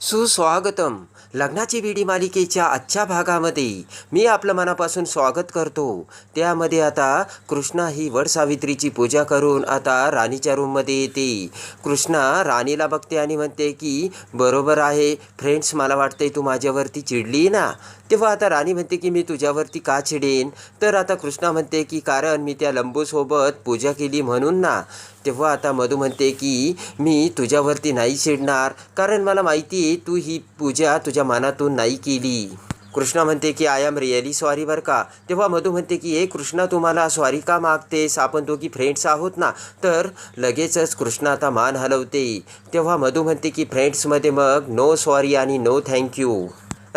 सुस्वागतम. लग्नाची विडी मालिकेच्या आजच्या भागामध्ये मी आपलं मनापासून स्वागत करतो. त्यामध्ये आता कृष्णा ही वड सावित्रीची पूजा करून आता राणीच्या रूममध्ये येते. कृष्णा राणीला बघते आणि म्हणते की बरोबर आहे फ्रेंड्स मला वाटते तू माझ्यावरती चिडली ना? तेव्हा आता राणी म्हणते की मी तुझ्यावरती का चिडेन? तर आता कृष्णा म्हणते की कारण मी त्या लंबूसोबत पूजा केली म्हणून ना. तेव्हा आता मधू म्हणते की मी तुझ्यावरती नाही चिडणार. कारण मला माहिती आहे तू ही पूजा तुझ्या मनातून नाही केली. कृष्णा म्हणते की आय एम रिअली सॉरी बरं का. तेव्हा मधू म्हणते की ए कृष्णा तुम्हाला सॉरी का मागतेस? आपण दोघी फ्रेंड्स आहोत ना. तर लगेचच कृष्णा आता मान हलवते. तेव्हा मधू म्हणते की फ्रेंड्समध्ये मग नो सॉरी आणि नो थँक्यू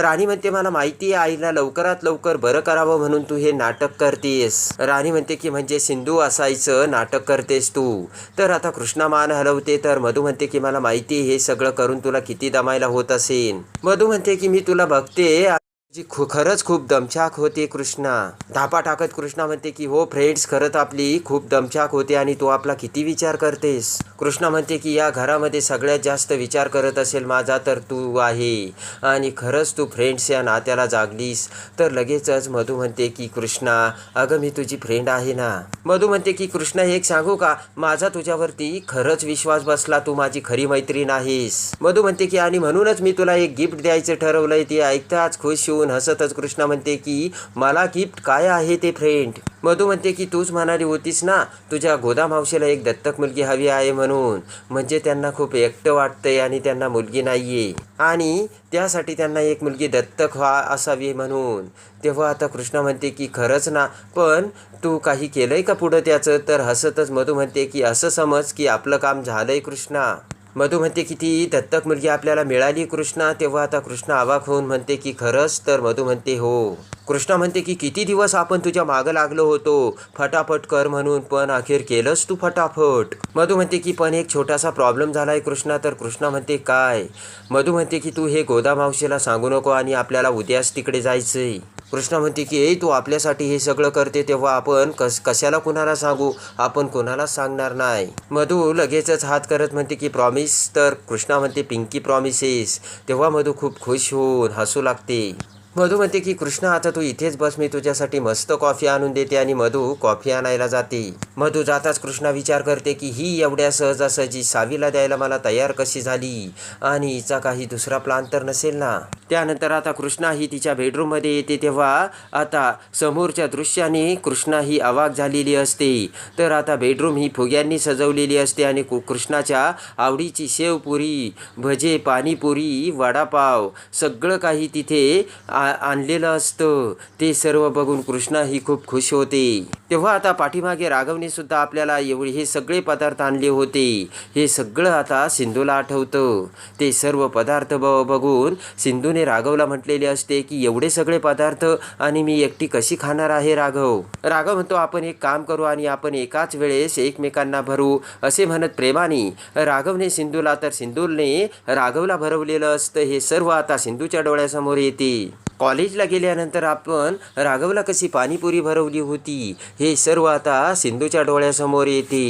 राणी म्हणते मला माहिती आहे आईला लवकरात लवकर बरं करावं म्हणून तू हे नाटक करतेस. राणी म्हणते की म्हणजे सिंधू असायचं नाटक करतेस तू. तर आता कृष्णा मान हलवते तर मधू म्हणते की मला माहिती आहे हे सगळं करून तुला किती दमायला होत असेल. मधू म्हणते की मी तुला बघते जी खू खरंच खूप दमछाक होते कृष्णा. धापा टाकत कृष्णा म्हणते की हो फ्रेंड्स खरंच आपली खूप दमछाक होते आणि तू आपला किती विचार करतेस. कृष्णा म्हणते की या घरामध्ये सगळ्यात जास्त विचार करत असेल माझा तर तू आहे. आणि खरंच तू फ्रेंड्स या नात्याला जागलीस. तर लगेचच मधू म्हणते की कृष्णा अगं मी तुझी फ्रेंड आहे ना. मधू म्हणते की कृष्णा एक सांगू का? माझा तुझ्यावरती खरंच विश्वास बसला. तू माझी खरी मैत्रीण आहेस. मधू म्हणते की आणि म्हणूनच मी तुला एक गिफ्ट द्यायचं ठरवलंय. ते ऐकताच खुश होऊन हसतच कृष्णा म्हणते की मला गिफ्ट काय आहे ते फ्रेंड मधू म्हणते की तूच म्हणाली होतीस ना तुझ्या गोदा मावशीला एक दत्तक मुलगी हवी आहे म्हणून म्हणून. म्हणजे त्यांना खूप एकटं वाटतंय आणि त्यांना मुलगी नाहीये. आणि त्यासाठी त्यांना एक मुलगी दत्तक व्हा असावी म्हणून. तेव्हा आता कृष्णा म्हणते की खरंच ना पण तू काही केलंय का पुढं त्याचं? तर हसतच मधू म्हणते की असं समज की आपलं काम झालंय कृष्णा. मधू म्हणते की ती दत्तक मुलगी आपल्याला मिळाली कृष्णा तेव्हा आता कृष्णा आवाक होऊन म्हणते की खरंच तर मधू म्हणते हो. कृष्णा म्हणते की किती दिवस आपण तुझ्या मागं लागलो होतो? फटाफट कर म्हणून पण अखेर केलंस तू फटाफट. मधू म्हणते की पण एक छोटासा प्रॉब्लेम झाला आहे कृष्णा तर कृष्णा म्हणते काय? मधू म्हणते की तू हे गोदा मावशीला सांगू नको आणि आपल्याला उद्याच तिकडे जायचंय. कृष्णा म्हणते की ए तू आपल्यासाठी हे सगळं करते तेव्हा आपण कस कशाला कुणाला सांगू? आपण कुणाला सांगणार नाही. मधू लगेचच हात करत म्हणते की प्रॉमिस तर कृष्णा म्हणते पिंकी प्रॉमिसेस तेव्हा मधू खूप खुश होऊन हसू लागते. मधू म्हणते की कृष्णा आता तू इथेच बस मी तुझ्यासाठी मस्त कॉफी आणून देते. आणि मधू कॉफी आणायला जाते. मधू जाताच कृष्णा विचार करते की ही एवढ्या सहजासहजी सावीला द्यायला मला तयार कशी झाली? आणि हिचा काही दुसरा प्लान तर नसेल ना? त्यानंतर आता कृष्णा ही तिच्या बेडरूममध्ये येते तेव्हा आता समोरच्या दृश्याने कृष्णा ही अवाक झालेली असते. तर आता बेडरूम ही फुग्यांनी सजवलेली असते आणि कु- कृष्णाच्या आवडीची शेवपुरी भजे पाणीपुरी वडापाव सगळं काही तिथे आ- आणलेलं असतं. ते सर्व बघून कृष्णा ही खूप खुश होते. तेव्हा आता पाठीमागे राघवने सुद्धा आपल्याला एवढे हे सगळे पदार्थ आणले होते. हे सगळं आता सिंधूला आठवतं. ते सर्व पदार्थ ब बघून सिंधूने राघवला म्हटलेले असते की एवढे सगळे पदार्थ आणि मी एकटी कशी खाणार आहे राघव? राघव म्हणतो आपण एक काम करू आणि आपण एकाच वेळेस एकमेकांना भरू असे म्हणत प्रेमाने राघवने सिंधूला तर सिंधूने राघवला भरवलेलं असतं. हे सर्व आता सिंधूच्या डोळ्यासमोर येते. कॉलेजला गेल्यानंतर आपण राघवला कशी पाणीपुरी भरवली होती हे सर्व आता सिंधूच्या डोळ्यासमोर येते.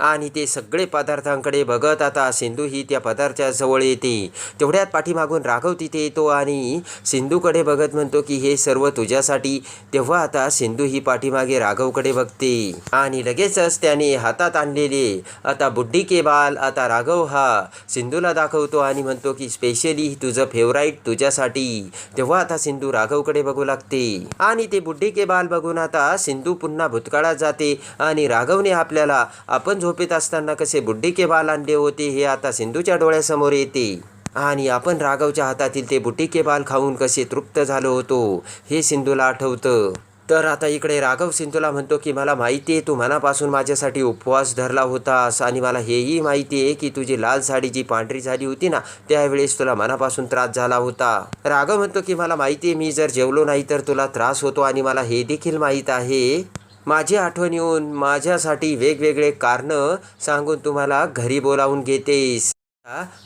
आणि ते सगळे पदार्थांकडे बघत आता सिंधू ही त्या पदार्थाजवळ येते. तेवढ्यात पाठीमागून राघव तिथे येतो आणि सिंधूकडे बघत म्हणतो की हे सर्व तुझ्यासाठी. तेव्हा आता सिंधू ही पाठीमागे राघवकडे बघते. आणि लगेचच त्याने हातात आणलेले आता बुड्डी के बाल आता राघव हा. सिंधूला दाखवतो आणि म्हणतो की स्पेशली तुझं फेवराईट तुझ्यासाठी. तेव्हा आता सिंधू राघवकडे बघू लागते. आणि ते बुड्डी के बाल बघून आता सिंधू पुन्हा भूतकाळात जाते आणि राघवने आपल्याला आपण झोपेत असताना कसे बुड्डीके बाल आणले होते हे आता सिंधूच्या डोळ्यासमोर येते. आणि आपण राघवच्या हातातील ते बुटीके बाल खाऊन कसे तृप्त झालो होतो हे सिंधूला आठवतं. तर आता इकडे राघव सिंधूला म्हणतो की मला माहिती आहे तू मनापासून माझ्यासाठी उपवास धरला होतास आणि मला हेही माहिती आहे की तुझी लाल साडी जी पांढरी झाली होती ना त्यावेळेस तुला मनापासून त्रास झाला होता. राघव म्हणतो की मला माहिती आहे मी जर जेवलो नाही तर तुला त्रास होतो आणि मला हे देखील माहीत आहे. माझी आठवण येऊन माझ्यासाठी वेगवेगळे कारणं सांगून तुम्हाला घरी बोलावून घेतेस.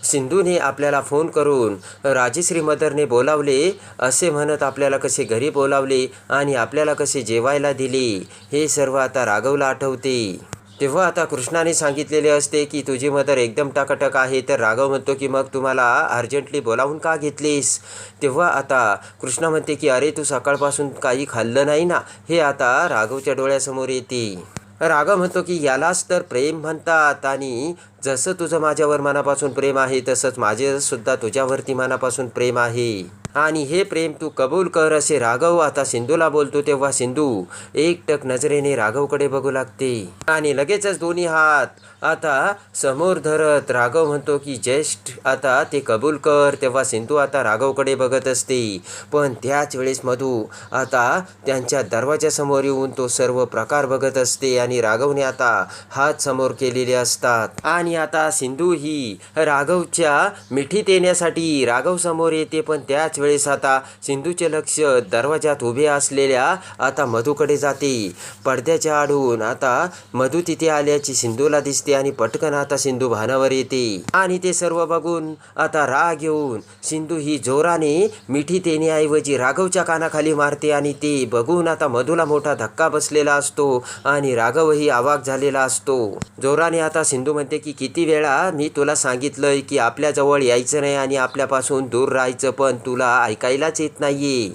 सिंधूने आपल्याला फोन करून राजेश्री मदरने बोलावले असे म्हणत आपल्याला कसे घरी बोलावले आणि आपल्याला कसे जेवायला दिले हे सर्व आता राघवला आठवते. तेव्हा आता कृष्णाने सांगितलेले असते की तुझी मदर एकदम टकाटक आहे. तर राघव म्हणतो की मग तुम्हाला अर्जंटली बोलावून का घेतलीस? तेव्हा आता कृष्ण म्हणते की अरे तू सकाळपासून काही खाल्लं नाही ना? हे आता राघवच्या डोळ्यासमोर येते. राघव म्हणतो की यालाच तर प्रेम म्हणतात आणि जसं तुझं माझ्यावर मनापासून प्रेम आहे तसंच माझे सुद्धा तुझ्यावरती मनापासून प्रेम आहे. आणि हे प्रेम तू कबूल कर असे राघव आता सिंधूला बोलतो तेव्हा सिंधू एकटक नजरेने राघवकडे बघू लागते. आणि लगेचच दोन्ही हात आता समोर धरत राघव म्हणतो की ज्येष्ठ आता ते कबूल कर. तेव्हा सिंधू आता राघवकडे बघत असते. पण त्याच वेळेस मधू आता त्यांच्या दरवाजासमोर येऊन तो सर्व प्रकार बघत असते आणि राघवने आता हात समोर केलेले असतात. आणि आता सिंधू ही राघवच्या मिठीत येण्यासाठी राघव समोर येते पण त्याच वेळेस आता सिंधूचे लक्ष दरवाजात उभे असलेल्या आता मधूकडे जाते. पडद्याच्या आडून आता मधू तिथे आल्याची सिंधूला दिसते आणि पटकन आता सिंधू भानावर येते. आणि ते सर्व बघून आता राग येऊन सिंधू ही जोराने मिठी देण्याऐवजी राघवच्या कानाखाली मारते आणि ते बघून आता मधूला मोठा धक्का बसलेला असतो आणि राघवही आवाक झालेला असतो. जोराने आता सिंधू म्हणते की किती वेळा मी तुला सांगितलंय की आपल्याजवळ यायचं नाही आणि आपल्यापासून दूर राहायचं पण तुला ऐकायलाच येत नाही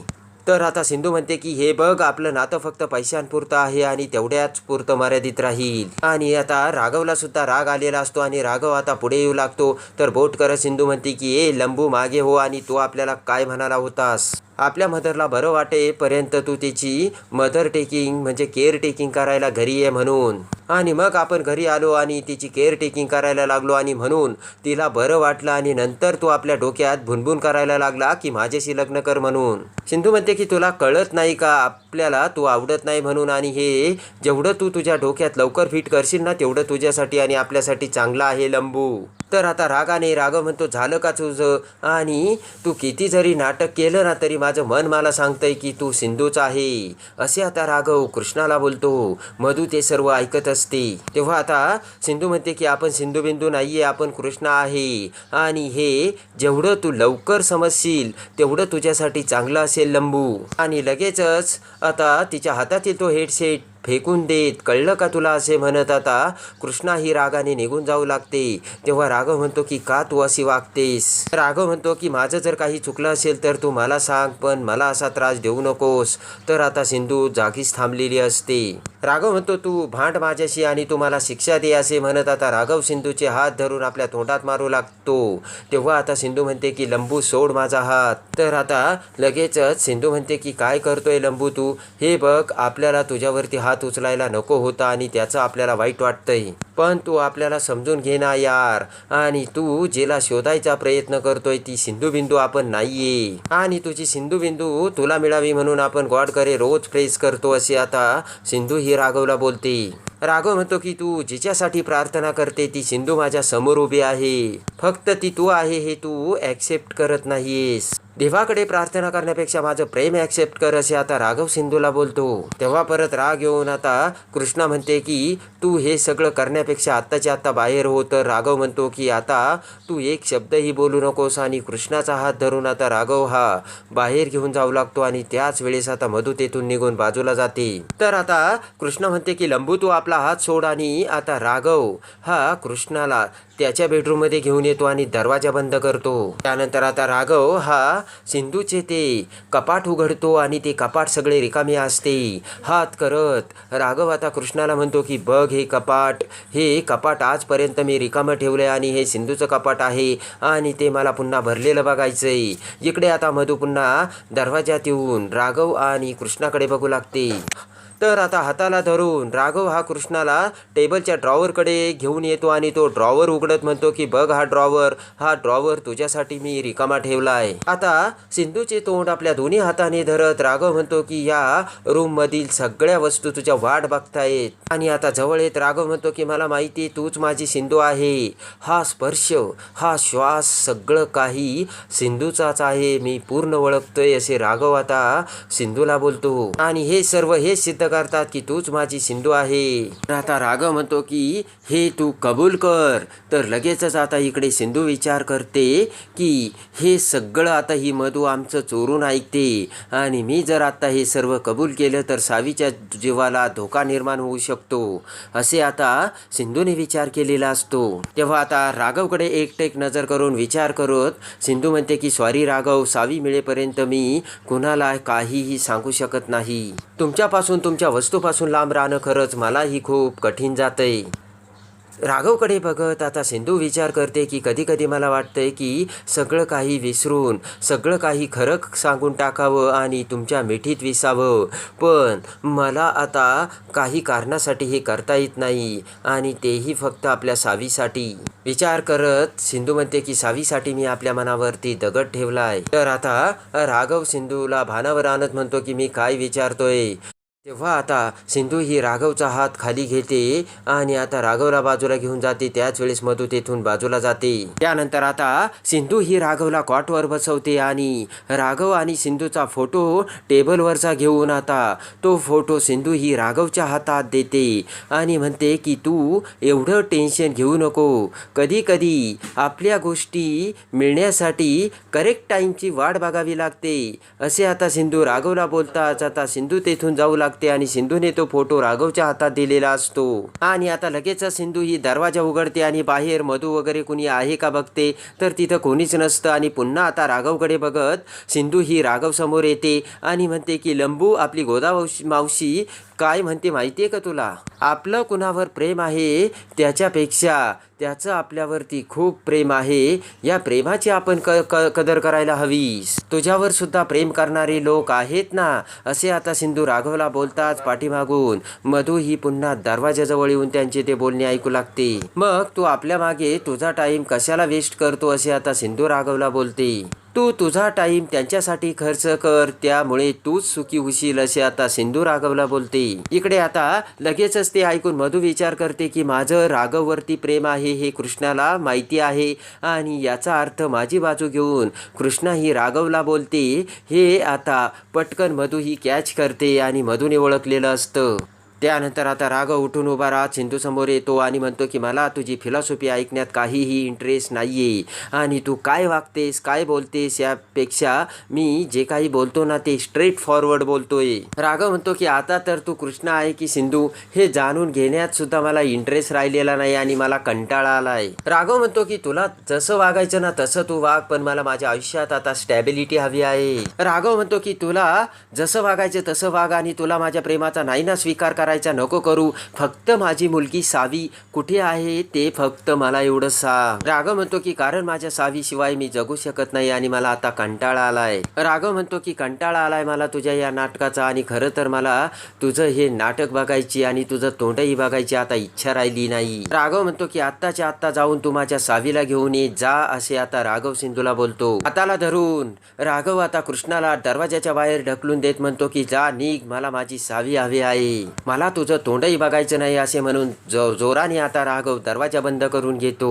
तर आता सिंधू म्हणते की हे बघ आपलं नातं फक्त पैशांपुरतं आहे आणि तेवढ्याच पुरतं मर्यादित राहील. आणि आता राघवला सुद्धा राग आलेला असतो आणि राघव आता पुढे येऊ लागतो. तर बोट करत सिंधू म्हणते की ए लंबू मागे हो आणि तो आपल्याला काय म्हणाला होतास? आपल्या मदरला बरं वाटेपर्यंत तू तिची मदर टेकिंग म्हणजे केअर टेकिंग करायला घरी ये म्हणून. आणि मग आपण घरी आलो आणि तिची केअर टेकिंग करायला लागलो आणि म्हणून तिला बरं वाटलं आणि नंतर तू आपल्या डोक्यात भुनभुन करायला लागला की माझ्याशी लग्न कर म्हणून. सिंधू म्हणते की तुला कळत नाही का? आपल्याला तू आवडत नाही म्हणून आणि हे जेवढं तू तुझ्या डोक्यात लवकर फिट करशील ना तेवढं तुझ्यासाठी आणि आपल्यासाठी चांगलं आहे लंबू. तर आता रागाने राघव म्हणतो झालं का तुझं? आणि तू किती जरी नाटक केलं ना तरी माझं मन मला सांगतंय की तू सिंधूच आहे. असे आता राघव कृष्णाला बोलतो. मधू ते सर्व ऐकत असते. तेव्हा आता सिंधू म्हणते की आपण सिंधू बिंदू नाही आहे आपण कृष्ण आहे. आणि हे जेवढं तू लवकर समजशील तेवढं तुझ्यासाठी चांगलं असेल लंबू. आणि लगेचच आता तिच्या हातातील तो हेडसेट फेकून देत कळलं का तुला असे म्हणत आता? कृष्णा ही रागाने निघून जाऊ लागते. तेव्हा राघव म्हणतो की का तू अशी वागतेस? राघव म्हणतो की माझं जर काही चुकलं असेल तर तू मला सांग पण मला असा त्रास देऊ नकोस. तर आता सिंधू जागीच थांबलेली असते. राघव म्हणतो तू भांड माझ्याशी आणि तू मला शिक्षा दे असे म्हणत आता राघव सिंधूचे हात धरून आपल्या तोंडात मारू लागतो. तेव्हा आता सिंधू म्हणते की लंबू सोड माझा हात. तर आता लगेचच सिंधू म्हणते की काय करतोय लंबू तू? हे बघ आपल्याला तुझ्यावरती हात उचलायला नको होता आणि त्याचं आपल्याला वाईट वाटतंय. पण तू आपल्याला समजून घे ना यार. आणि तू जेला शोधायचा प्रयत्न करतोय ती सिंधू बिंदू आपण नाहीये. आणि तुझी सिंधू बिंदू तुला मिळावी म्हणून आपण गॉडकडे रोज प्रेस करतो असे आता सिंधू ही राघवला बोलते. राघव म्हणतो की तू जिच्यासाठी प्रार्थना करते ती सिंधू माझ्यासमोर उभी आहे. फक्त ती तू आहे हे तू ॲक्सेप्ट करत नाहीयेस. देवाकडे प्रार्थना करण्यापेक्षा माझं प्रेम ॲक्सेप्ट कर असे आता राघव सिंधूला बोलतो. तेव्हा परत राग येऊन आता कृष्णा म्हणते की तू हे सगळं करण्यापेक्षा आत्ताच्या आत्ता बाहेर हो. तर राघव म्हणतो की आता तू एक शब्दही बोलू नकोस आणि कृष्णाचा हात धरून आता राघव हा बाहेर घेऊन जाऊ लागतो आणि त्याच वेळेस आता मधू तेथून निघून बाजूला जाते. तर आता कृष्ण म्हणते की लंबू तू आपला हात सोड आणि आता राघव हा कृष्णाला त्याच्या बेडरूममध्ये घेऊन येतो आणि दरवाजा बंद करतो. त्यानंतर आता राघव हा सिंधूचे ते. कपाट उघडतो आणि ते कपाट सगळे रिकामे असते. हात करत राघव आता कृष्णाला म्हणतो की बघ हे कपाट. हे कपाट आजपर्यंत मी रिकामं ठेवलंय आणि हे सिंधूचं कपाट आहे आणि ते मला पुन्हा भरलेलं बघायचंय. इकडे आता मधू पुन्हा दरवाजात येऊन राघव आणि कृष्णाकडे बघू लागते. तर आता हाताला धरून राघव हा कृष्णाला टेबलच्या ड्रॉवरकडे घेऊन येतो आणि तो ड्रॉवर उघडत म्हणतो की बघ हा ड्रॉवर हा ड्रॉवर तुझ्यासाठी मी रिकामा ठेवलाय. आता सिंधूचे तोंड आपल्या दोन्ही हाताने धरत राघव म्हणतो की या रूम मधील सगळ्या वस्तू तुझ्या वाट बघतायत. आणि आता जवळ येत राघव म्हणतो की मला माहिती तूच माझी सिंधू आहे. हा स्पर्श हा श्वास सगळं काही सिंधूचाच आहे. मी पूर्ण ओळखतोय असे राघव आता सिंधूला बोलतो. आणि हे सर्व हे सिद्ध करतात की तूच माझी सिंधू आहे. तर आता राघव म्हणतो की हे तू कबूल कर. तर लगेचच आता इकडे सिंधू विचार करते की हे सगळं आता ही मधू आमचं चोरून ऐकते. आणि मी जर आता हे सर्व कबूल केलं तर सावीच्या जीवाला धोका निर्माण होऊ शकतो. असे आता सिंधूने विचार केलेला असतो. तेव्हा आता राघवकडे एकटेक नजर करून विचार करत सिंधू म्हणते की सॉरी राघव सावी मिळेपर्यंत मी कुणाला काहीही सांगू शकत नाही. तुमच्यापासून तुमच्या वस्तूपासून लांब राहणं खरंच मलाही खूप कठीण जातंय. राघवकडे बघत आता सिंधू विचार करते की कधी कधी मला वाटतंय की सगळं काही विसरून सगळं काही खरं सांगून टाकावं आणि तुमच्या मिठीत विसावं. पण मला आता काही कारणासाठी हे करता येत नाही आणि तेही फक्त आपल्या सावीसाठी. विचार करत सिंधू म्हणते की सावीसाठी मी आपल्या मनावरती दगड ठेवलाय. तर आता राघव सिंधूला भानावर आणत म्हणतो की मी काय विचारतोय? तेव्हा आता सिंधू ही राघवचा हात खाली घेते आणि आता राघवला बाजूला घेऊन जाते. त्याच वेळेस मधू तेथून बाजूला जाते. त्यानंतर आता सिंधू ही राघवला कॉटवर बसवते आणि राघव आणि सिंधूचा फोटो टेबलवरचा घेऊन आता तो फोटो सिंधू ही राघवच्या हातात देते आणि म्हणते की तू एवढं टेन्शन घेऊ नको. कधी कधी आपल्या गोष्टी मिळण्यासाठी करेक्ट टाईमची वाट बघावी लागते. असे आता सिंधू राघवला बोलताच आता सिंधू तेथून जाऊ लागते आणि सिंधूने तो फोटो राघवच्या हातात दिलेला असतो. आणि आता लगेच सिंधू ही दरवाजा उघडते आणि बाहेर मधू वगैरे कुणी आहे का बघते तर तिथं कोणीच नसतं. आणि पुन्हा आता राघवकडे बघत सिंधू ही राघव समोर येते आणि म्हणते की लंबू आपली गोदावशी मावशी काय म्हणते माहिती आहे का तुला? आपलं कुणावर प्रेम आहे त्याच्यापेक्षा त्याचं आपल्यावरती खूप प्रेम आहे. या प्रेमाची आपण क क कदर करायला हवीस. तुझ्यावर सुद्धा प्रेम करणारे लोक आहेत ना? असे आता सिंधू राघवला बोलताच पाठीमागून मधू ही पुन्हा दरवाजाजवळ येऊन त्यांचे ते बोलणे ऐकू लागते. मग तू आपल्या मागे तुझा टाइम कशाला वेस्ट करतो असे आता सिंधू राघवला बोलते. तू तुझा टाईम त्यांच्यासाठी खर्च कर त्यामुळे तूच सुखी होशील असे आता सिंधू राघवला बोलते. इकडे आता लगेचच ते ऐकून मधू विचार करते की माझं राघववरती प्रेम आहे हे कृष्णाला माहिती आहे आणि याचा अर्थ माझी बाजू घेऊन कृष्णा ही राघवला बोलते हे आता पटकन मधू ही कॅच करते आणि मधूने ओळखलेलं असतं. त्यानंतर आता राघव उठून उभा राहत सिंधू समोर येतो आणि म्हणतो की मला तुझी फिलॉसॉफी ऐकण्यात काहीही इंटरेस्ट नाहीये. आणि तू काय वागतेस काय बोलतेस यापेक्षा मी जे काही बोलतो ना ते स्ट्रेट फॉरवर्ड बोलतोय. राघव म्हणतो की आता तर तू कृष्ण आहे की सिंधू? हे जाणून घेण्यात सुद्धा मला इंटरेस्ट राहिलेला नाही आणि मला कंटाळा आलाय. राघव म्हणतो की तुला जसं वागायचं ना तसं तू वाग पण मला माझ्या आयुष्यात आता स्टॅबिलिटी हवी आहे. राघव म्हणतो की तुला जसं वागायचं तसं वाग आणि तुला माझ्या प्रेमाचा नाही ना स्वीकार करायचा नको करू. फक्त माझी मुलगी सावी कुठे आहे ते फक्त मला एवढं सा राघव म्हणतो की कारण माझ्या सावीशिवाय मी जगू शकत नाही आणि मला आता कंटाळा आलाय. राघव म्हणतो की कंटाळा आलाय मला तुझ्या या नाटकाचा आणि खरं तर मला तुझं हे नाटक बघायची आणि तुझं तोंडही बघायची आता इच्छा राहिली नाही. राघव म्हणतो की आत्ताच्या आत्ता जाऊन तू माझ्या सावीला घेऊन ये जा असे आता राघव सिंधूला बोलतो. हाताला धरून राघव आता कृष्णाला दरवाजाच्या बाहेर ढकलून देत म्हणतो की जा निघ मला माझी सावी हवी आहे. मला तुझं तोंडही बघायचं नाही असे म्हणून जो जोराने आता राघव दरवाजा बंद करून घेतो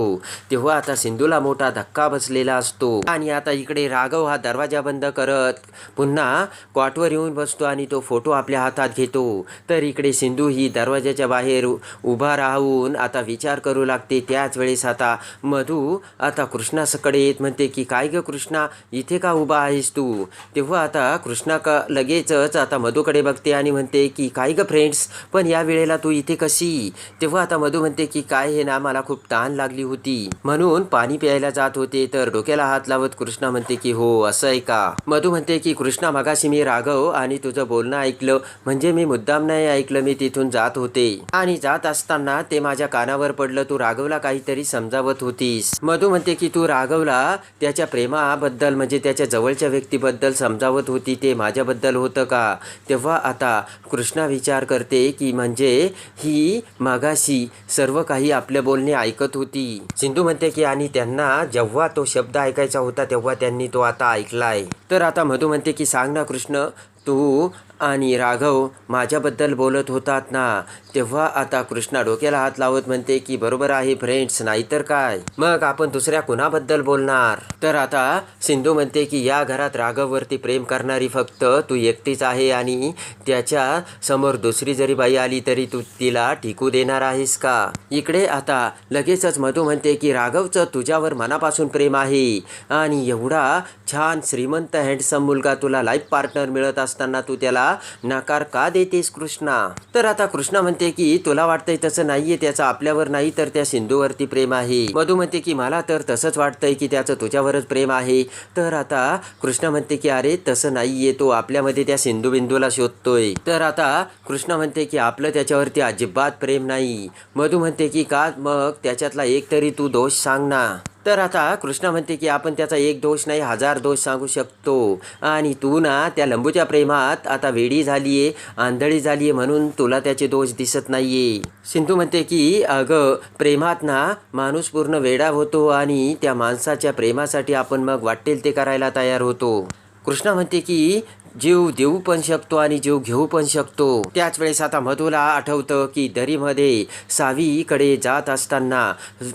तेव्हा आता सिंधूला मोठा धक्का बसलेला असतो. आणि आता इकडे राघव हा दरवाजा बंद करत पुन्हा क्वाटवर येऊन बसतो आणि तो फोटो आपल्या हातात घेतो. तर इकडे सिंधू ही दरवाजाच्या बाहेर उभा राहून आता विचार करू लागते. त्याच वेळेस आता मधू आता कृष्णाकडे येत म्हणते की काय गं कृष्णा इथे का उभा आहेस तू? तेव्हा आता कृष्णा का लगेचच आता मधूकडे बघते आणि म्हणते की काय गं फ्रेंड्स पण या वेळेला तू इथे कशी? तेव्हा आता मधू म्हणते की काय हे ना मला खूप ताण लागली होती. म्हणून पाणी प्यायला जात होते तर डोक्याला हात लावत कृष्णा म्हणते की हो असं आहे का? मधू म्हणते की कृष्णा मगाशी मी राघव आणि तुझं बोलणं ऐकलं. म्हणजे मी मुद्दाम नाही ऐकलं मी तिथून जात होते. आणि जात असताना ते माझ्या कानावर पडलं तू राघवला काहीतरी समजावत होतीस. मधू म्हणते की तू राघवला त्याच्या प्रेमाबद्दल म्हणजे त्याच्या जवळच्या व्यक्तीबद्दल समजावत होती ते माझ्याबद्दल होतं का? तेव्हा आता कृष्णा विचार करते की म्हणजे ही मागाशी सर्व काही आपले बोलणे ऐकत होती. सिंधू म्हणते की आणि त्यांना जेव्हा तो शब्द ऐकायचा होता तेव्हा त्यांनी तो आता ऐकलाय. तर आता मधू म्हणते की सांग ना कृष्ण तू आणि राघव माझ्याबद्दल बोलत होतात ना तेव्हा आता कृष्णा डोक्याला हात लावत म्हणते की बरोबर आहे फ्रेंड्स नाहीतर काय? मग आपण दुसऱ्या कुणाबद्दल बोलणार? तर आता सिंधू म्हणते की या घरात राघववरती प्रेम करणारी फक्त तू एकटीच आहे आणि त्याच्यासमोर दुसरी जरी बाई आली तरी तू तिला टिकू देणार आहेस का? इकडे आता लगेचच मधू म्हणते की राघवचं तुझ्यावर मनापासून प्रेम आहे आणि एवढा छान श्रीमंत हँडसम मुलगा तुला लाईफ पार्टनर मिळत असताना तू त्याला नकार का देतेस कृष्णा? तर आता कृष्णा म्हणते की तुला वाटतंय तसं नाहीये त्याचं आपल्यावर नाही तर त्या सिंधूवरती प्रेम आहे. मधू म्हणते की मला तर तसंच वाटतंय की त्याचं तुझ्यावरच प्रेम आहे. तर आता कृष्णा म्हणते की अरे तसं नाहीये तो आपल्यामध्ये त्या सिंधू बिंदूला शोधतोय. तर आता कृष्णा म्हणते की आपलं त्याच्यावरती अजिबात प्रेम नाही. मधू म्हणते की का मग त्याच्यातला एक तरी तू दोष सांग ना. तर आता कृष्णा म्हणते की आपण त्याचा एक दोष नाही हजार दोष सांगू शकतो. आणि तू ना त्या लंबूच्या प्रेमात आता वेडी झाली आहे आंधळी झाली आहे म्हणून तुला त्याचे दोष दिसत नाही आहे सिंधू म्हणते की अगं प्रेमात ना माणूस पूर्ण वेडा होतो आणि त्या माणसाच्या प्रेमासाठी आपण मग वाटेल ते करायला तयार होतो. कृष्णा म्हणते की जीव देऊ पण शकतो आणि जीव घेऊ पण शकतो. त्याच वेळेस आता मधूला आठवतं की दरीमध्ये सावीकडे जात असताना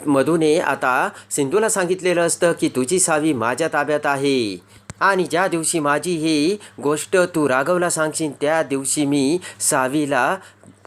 मधूने आता सिंधूला सांगितलेलं असतं की तुझी सावी माझ्या ताब्यात आहे. आणि ज्या दिवशी माझी ही गोष्ट तू राघवला सांगशील त्या दिवशी मी सावीला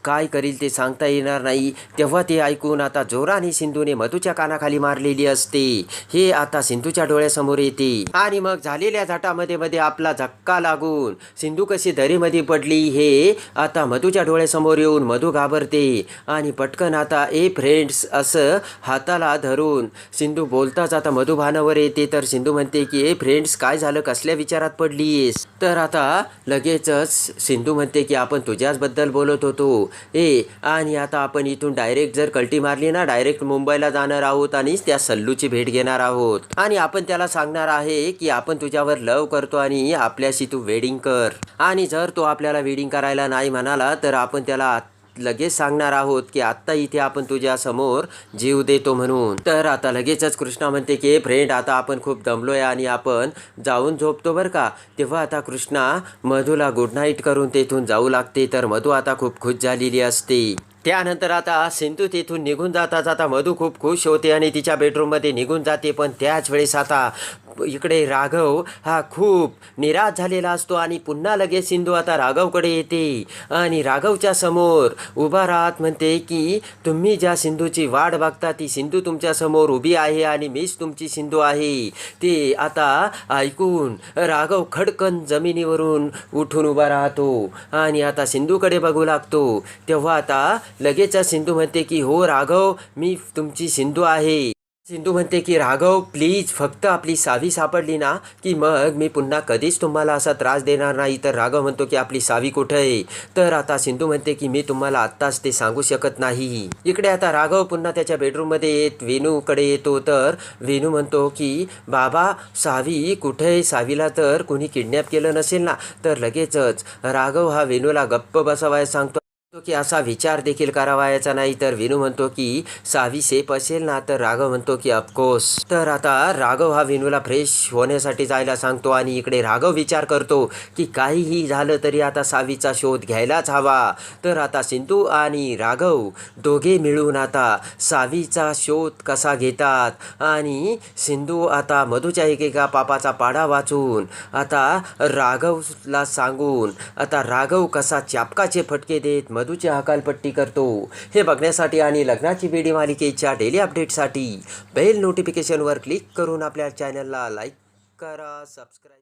काय करील ते सांगता येणार नाही. तेव्हा ते ऐकून आता जोराने सिंधूने मधूच्या कानाखाली मारलेली असते. हे आता सिंधूच्या डोळ्यासमोर येते. आणि मग झालेल्या झाटामध्ये मध्ये आपला धक्का लागून सिंधू कशी दरीमध्ये पडली हे आता मधूच्या डोळ्यासमोर येऊन मधू घाबरते. आणि पटकन आता ए फ्रेंड्स असं हाताला धरून सिंधू बोलताच आता मधुभानावर येते. तर सिंधू म्हणते की ए फ्रेंड्स काय झालं? कसल्या विचारात पडलीस? तर आता लगेचच सिंधू म्हणते की आपण तुझ्याचबद्दल बोलत होतो. ए आणि आता आपण इथून डायरेक्ट जर कल्टी मारली ना डायरेक्ट मुंबईला जाणार आहोत आणि त्या सल्लूची भेट घेणार आहोत. आणि आपण त्याला सांगणार आहे की आपण तुझ्यावर लव करतो आणि आपल्याशी तू वेडिंग कर. आणि जर तो आपल्याला वेडिंग करायला नाही म्हणाला तर आपण त्याला लगेच सांगणार आहोत की आत्ता इथे आपण तुझ्या समोर जीव देतो म्हणून. तर आता लगेचच कृष्णा म्हणते की फ्रेंड आता आपण खूप दमलोय आणि आपण जाऊन झोपतो बरं का? तेव्हा आता कृष्णा मधूला गुड नाईट करून तेथून जाऊ लागते. तर मधू आता खूप खुश झालेली असते. त्यानंतर आता सिंधू तिथून निघून जाता जाता मधू खूप खुश होते आणि तिच्या बेडरूममध्ये निघून जाते. पण त्याच वेळेस आता इकडे राघव हा खूप निराश झालेला असतो आणि पुन्हा लगेच सिंधू आता राघवकडे येते. आणि राघवच्या समोर उभा राहत म्हणते की तुम्ही ज्या सिंधूची वाट बघता ती सिंधू तुमच्यासमोर उभी आहे आणि मीच तुमची सिंधू आहे. ते आता ऐकून राघव खडकन जमिनीवरून उठून उभा राहतो आणि आता सिंधूकडे बघू लागतो. तेव्हा आता लगेच सिंधू म्हणते की हो राघव मी तुमची सिंधू आहे. सिंधू म्हणते की राघव प्लीज फक्त आपली सावी सापडली ना की मग मी पुन्हा कधीच तुम्हाला असा त्रास देणार नाही. तर राघव म्हणतो की आपली सावी कुठे आहे? तर आता सिंधू म्हणते की मी तुम्हाला आत्ताच ते सांगू शकत नाही. इकडे आता राघव पुन्हा त्याच्या बेडरूममध्ये येत वेणूकडे येतो. तर वेणू म्हणतो की बाबा सावी कुठे आहे? सावीला तर कोणी किडनॅप केलं नसेल ना? तर लगेचच राघव हा वेणूला गप्प बसावायला सांगतो. तो की असा विचार देखील करावायचा नाही तर विनू म्हणतो की सावी सेफ असेल ना? तर राघव म्हणतो की अफकोर्स तर आता राघव हा विनूला फ्रेश होण्यासाठी जायला सांगतो आणि इकडे राघव विचार करतो की काहीही झालं तरी आता सावीचा शोध घ्यायलाच हवा. तर आता सिंधू आणि राघव दोघे मिळून आता सावीचा शोध कसा घेतात आणि सिंधू आता मधूच्या एकेका पापाचा पाडा वाचून आता राघवला सांगून आता राघव कसा चापकाचे फटके देत वधूची हकालपट्टी करतो. हे बघण्यासाठी आणि लग्नाची बेडी मालिकेच्या डेली अपडेटसाठी बेल नोटिफिकेशनवर क्लिक करून आपल्या चॅनलला लाईक करा सबस्क्राईब